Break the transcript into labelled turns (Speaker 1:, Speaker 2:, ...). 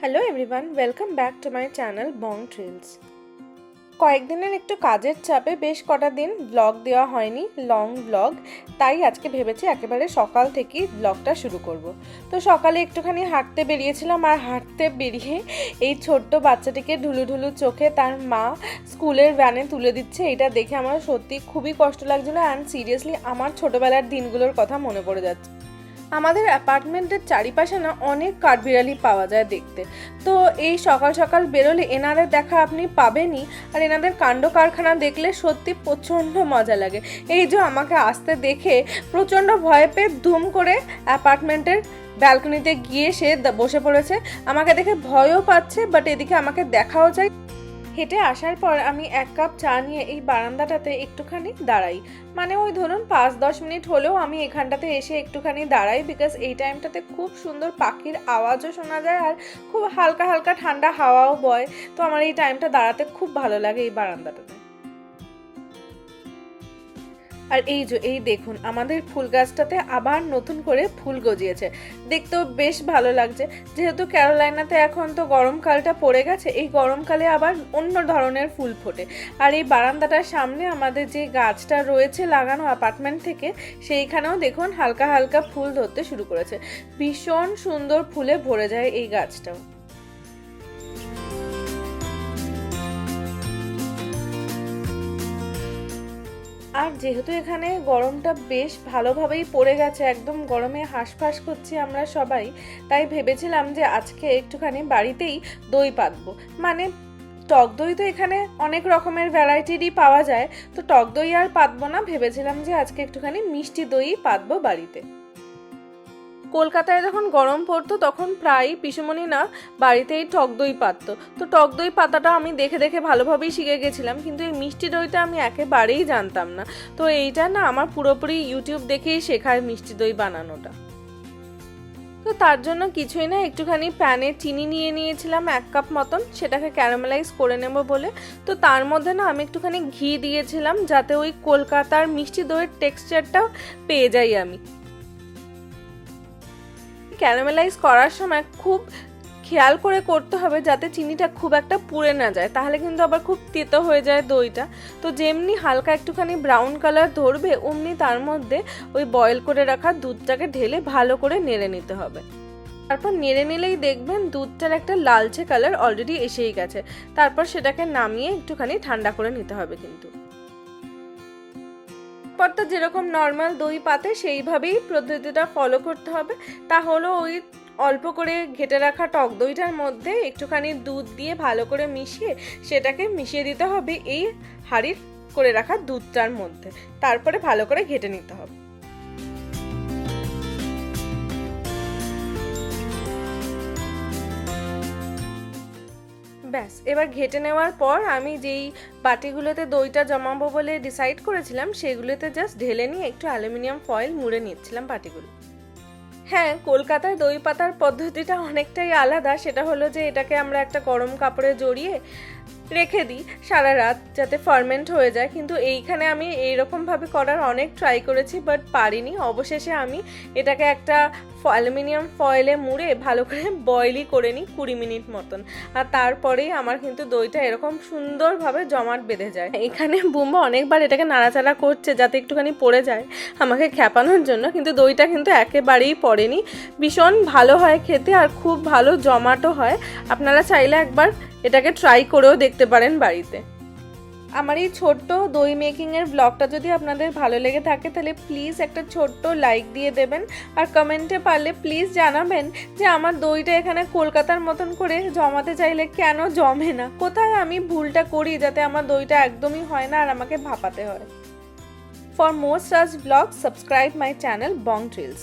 Speaker 1: Hello everyone welcome back to my channel Bong Trills কয়েকদিনের একটু কাজের চাপে বেশ কটা দিন ব্লগ দেওয়া হয়নি লং ব্লগ তাই আজকে ভেবেছি একেবারে সকাল থেকেই ব্লগটা শুরু করব। তো সকালে একটুখানি হাঁটতে বেরিয়েছিলাম আর হাঁটতে বেরিয়ে এই ছোট্ট বাচ্চাটিকে ঢুলু ঢুলু চোখে তার মা স্কুলের ভ্যানে তুলে দিচ্ছে। এটা দেখে আমার সত্যি খুবই কষ্ট লাগছিল অ্যান্ড সিরিয়াসলি আমার ছোটোবেলার দিনগুলোর কথা মনে পড়ে যাচ্ছে। আমাদের অ্যাপার্টমেন্টের চারিপাশে না অনেক কাঠবিড়ালি পাওয়া যায় দেখতে। তো এই সকাল সকাল বেরোলে এনাদের দেখা আপনি পাবেনই, আর এনাদের কাণ্ড কারখানা দেখলে সত্যি প্রচণ্ড মজা লাগে। এই যে আমাকে আসতে দেখে প্রচণ্ড ভয় পেয়ে ধুম করে অ্যাপার্টমেন্টের ব্যালকনিতে গিয়ে সে বসে পড়েছে। আমাকে দেখে ভয়ও পাচ্ছে, বাট এদিকে আমাকে দেখাও যায়। হেঁটে আসার পর আমি এক কাপ চা নিয়ে এই বারান্দাটাতে একটুখানি দাঁড়াই। মানে ওই ধরুন পাঁচ, দশ মিনিট হলেও আমি এখানটাতে এসে একটুখানি দাঁড়াই বিকজ এই টাইমটাতে খুব সুন্দর পাখির আওয়াজও শোনা যায় আর খুব হালকা হালকা ঠান্ডা হাওয়াও বয়। তো আমার এই টাইমটা দাঁড়াতে খুব ভালো লাগে এই বারান্দাটাতে। আর এই যে, এই দেখুন, আমাদের ফুল গাছটাতে আবার নতুন করে ফুল গজিয়েছে। দেখতেও বেশ ভালো লাগছে। যেহেতু ক্যারোলাইনাতে এখন তো গরমকালটা পড়ে গেছে, এই গরমকালে আবার অন্য ধরনের ফুল ফোটে। আর এই বারান্দাটার সামনে আমাদের যে গাছটা রয়েছে লাগানো অ্যাপার্টমেন্ট থেকে, সেইখানেও দেখুন হালকা হালকা ফুল ধরতে শুরু করেছে। ভীষণ সুন্দর ফুলে ভরে যায় এই গাছটাও। আর যেহেতু এখানে গরমটা বেশ ভালোভাবেই পড়ে গেছে, একদম গরমে হাঁসফাঁস করছি আমরা সবাই, তাই ভেবেছিলাম যে আজকে একটুখানি বাড়িতেই দই পাতবো মানে টক দই তো এখানে অনেক রকমের ভ্যারাইটিরই পাওয়া যায়, তো টক দই আর পাতবো না, ভেবেছিলাম যে আজকে একটুখানি মিষ্টি দই পাতবো বাড়িতে। কলকাতায় যখন গরম পড়তো, তখন প্রায় পিসুমণি না বাড়িতেই টক দই পাততো। তো টক দই পাতাটা আমি দেখে দেখে ভালোভাবেই শিখে গেছিলাম, কিন্তু এই মিষ্টি দইটা আমি একেবারেই জানতাম না। তো এইটা না আমার পুরোপুরি ইউটিউব দেখেই শেখায় মিষ্টি দই বানানোটা। তো তার জন্য কিছুই না, একটুখানি প্যানে চিনি নিয়ে নিয়েছিলাম এক কাপ মতন, সেটাকে ক্যারামেলাইজ করে নেব বলে। তো তার মধ্যে না আমি একটুখানি ঘি দিয়েছিলাম, যাতে ওই কলকাতার মিষ্টি দইয়ের টেক্সচারটাও পেয়ে যাই আমি। ক্যারামেলাইজ করার সময় খুব খেয়াল করে করতে হবে যাতে চিনিটা খুব একটা পুড়ে না যায়। তাহলে কিন্তু আবার খুব তেতো হয়ে যায় দইটা। তো যেমনি হালকা একটুখানি ব্রাউন কালার ধরবে, অমনি তার মধ্যে ওই বয়েল করে রাখা দুধটাকে ঢেলে ভালো করে নেড়ে নিতে হবে। তারপর নেড়ে নিলেই দেখবেন দুধটার একটা লালচে কালার অলরেডি এসেই গেছে। তারপর সেটাকে নামিয়ে একটুখানি ঠান্ডা করে নিতে হবে কিন্তু। পরটা যেরকম নর্মাল দই পাতে, সেইভাবেই পদ্ধতিটা ফলো করতে হবে। তাহলে ওই অল্প করে ঘেটে রাখা টক দইটার মধ্যে একটুখানি দুধ দিয়ে ভালো করে মিশিয়ে সেটাকে মিশিয়ে দিতে হবে এই হাঁড়ির করে রাখা দুধটার মধ্যে। তারপরে ভালো করে ঘেটে নিতে হবে। ব্যাস, এবার ঘেটে নেওয়ার পর আমি যেই বাটিগুলোতে দইটা জমাবো বলে ডিসাইড করেছিলাম, সেগুলোতে জাস্ট ঢেলে নিয়ে একটু অ্যালুমিনিয়াম ফয়েল মুড়ে নিচ্ছিলাম বাটিগুলো। হ্যাঁ কলকাতায় দই পাতার পদ্ধতিটা অনেকটাই আলাদা। সেটা হলো যে, এটাকে আমরা একটা গরম কাপড়ে জড়িয়ে রেখে দিই সারা রাত যাতে ফার্মেন্ট হয়ে যায়। কিন্তু এইখানে আমি এইরকমভাবে করার অনেক ট্রাই করেছি বাট পারিনি। অবশেষে আমি এটাকে একটা অ্যালুমিনিয়াম ফয়েলে মুড়ে ভালো করে বয়েলই করে নিই কুড়ি মিনিট মতন। আর তারপরেই আমার কিন্তু দইটা এরকম সুন্দরভাবে জমাট বেঁধে যায়। এখানে বুম্বা অনেকবার এটাকে নাড়াচাড়া করছে যাতে একটুখানি পড়ে যায় আমাকে খ্যাপানোর জন্য, কিন্তু দইটা কিন্তু একেবারেই পড়েনি ভীষণ ভালো হয় খেতে আর খুব ভালো জমাটো হয়। আপনারা চাইলে একবার এটাকে ট্রাই করেও দেখতে পারেন বাড়িতে। আমার এই ছোট্ট দই মেকিংয়ের ব্লগটা যদি আপনাদের ভালো লেগে থাকে, তাহলে প্লিজ একটা ছোট্ট লাইক দিয়ে দেবেন। আর কমেন্টে পারলে প্লিজ জানাবেন যে আমার দইটা এখানে কলকাতার মতন করে জমাতে চাইলে কেন জমে না? কোথায় আমি ভুলটা করি যাতে আমার দইটা একদমই হয় না আর আমাকে ভাপাতে হয়? For more search blog subscribe my channel Bong Trills